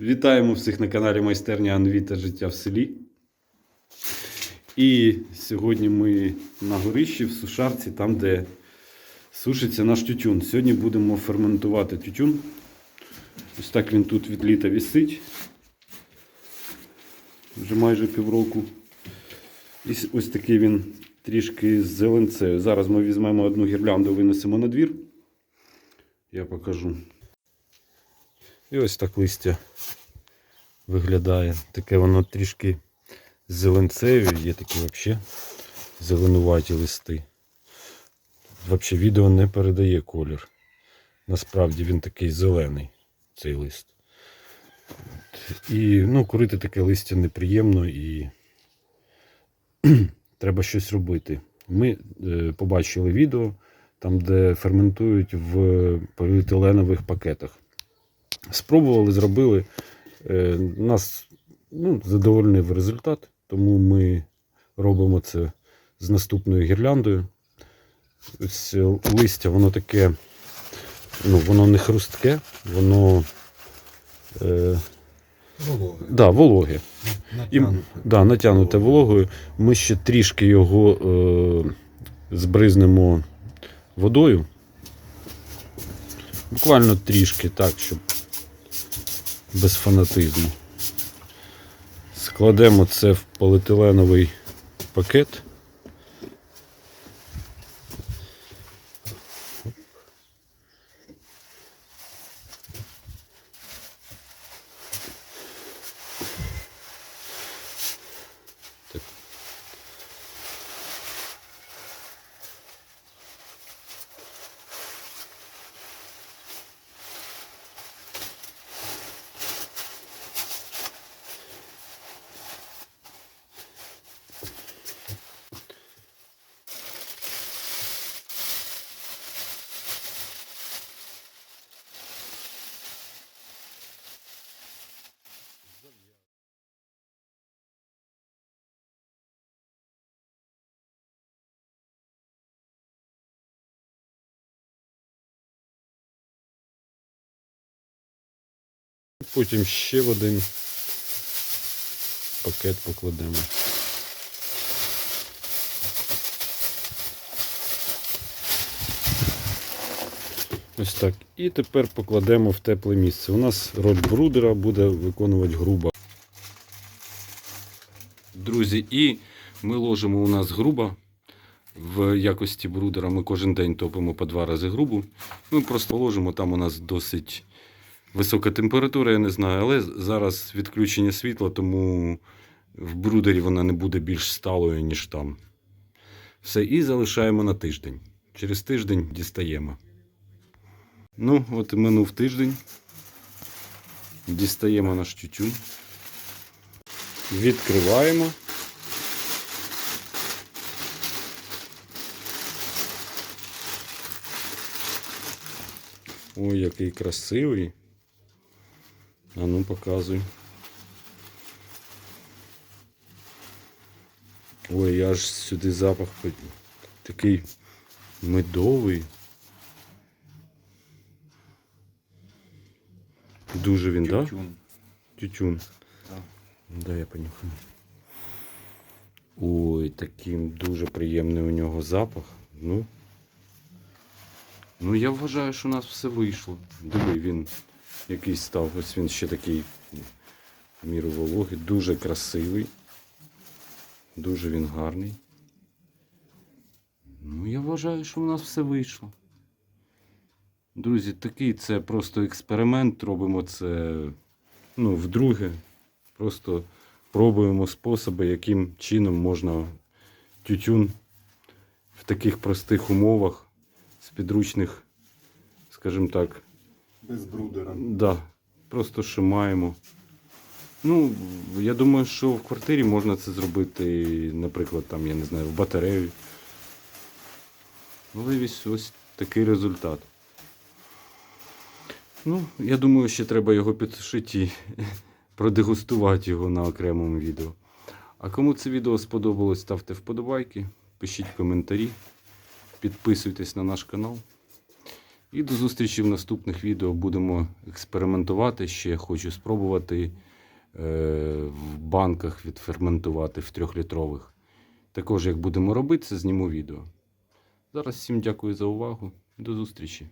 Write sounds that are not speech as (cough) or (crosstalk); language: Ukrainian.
Вітаємо всіх на каналі Майстерня Анві та Життя в селі. І сьогодні ми на горищі в сушарці, там, де сушиться наш тютюн. Сьогодні будемо ферментувати тютюн. Ось так він тут від літа висить. Вже майже півроку. І ось такий він трішки з зеленцею. Зараз ми візьмемо одну гірлянду, винесемо на двір. Я покажу. І ось так листя виглядає. Таке воно трішки зеленцеві, є такі взагалі зеленуваті листи. Взагалі відео не передає колір. Насправді він такий зелений, цей лист. І ну, курити таке листя неприємно і (clears throat) треба щось робити. Ми е, побачили відео, там, де ферментують в поліетиленових пакетах. Спробували, зробили. Е, нас ну, задовольнив результат, тому ми робимо це з наступною гірляндою. Ось е, листя, воно таке, ну, воно не хрустке, воно е, Вологе. да, вологе. І, да, натягнуте вологою. Ми ще трішки його е, збризнемо водою. Буквально трішки, так, щоб без фанатизму. Складемо це в поліетиленовий пакет. Потім ще в один пакет покладемо. Ось так. І тепер покладемо в тепле місце. У нас роль брудера буде виконувати груба. Друзі, і ми ложимо у нас груба. В якості брудера ми кожен день топимо по два рази грубу. Ми просто ложимо, там у нас досить висока температура, я не знаю, але зараз відключення світла, тому в брудері вона не буде більш сталою, ніж там. Все, і залишаємо на тиждень. Через тиждень дістаємо. Ну, от минув тиждень. Дістаємо наш тютюн. Відкриваємо. Ой, який красивий. А ну показуй. Ой, я аж сюди запах такий медовий. Дуже він, так? Да? Тютюн. Тютюн. Так. Да, я понюхаю. Ой, таким дуже приємний у нього запах. Ну. Ну, я вважаю, що у нас все вийшло. Диви, він якийсь став. Ось він ще такий в міру вологий, дуже красивий. Дуже він гарний. Ну, я вважаю, що у нас все вийшло. Друзі, такий це просто експеримент. Робимо це ну, вдруге. Просто пробуємо способи, яким чином можна тютюн в таких простих умовах з підручних, скажімо так, Без брудера. Да, просто шимаємо. Ну, я думаю, що в квартирі можна це зробити, наприклад, там, я не знаю, в батарею. Але ось ось такий результат. Ну, я думаю, ще треба його підшити і (laughs) продегустувати його на окремому відео. А кому це відео сподобалось, ставте вподобайки, пишіть коментарі, підписуйтесь на наш канал. І до зустрічі в наступних відео. Будемо експериментувати. Ще хочу спробувати е, в банках відферментувати в трьохлітрових. Також, як будемо робити, це зніму відео. Зараз всім дякую за увагу. До зустрічі.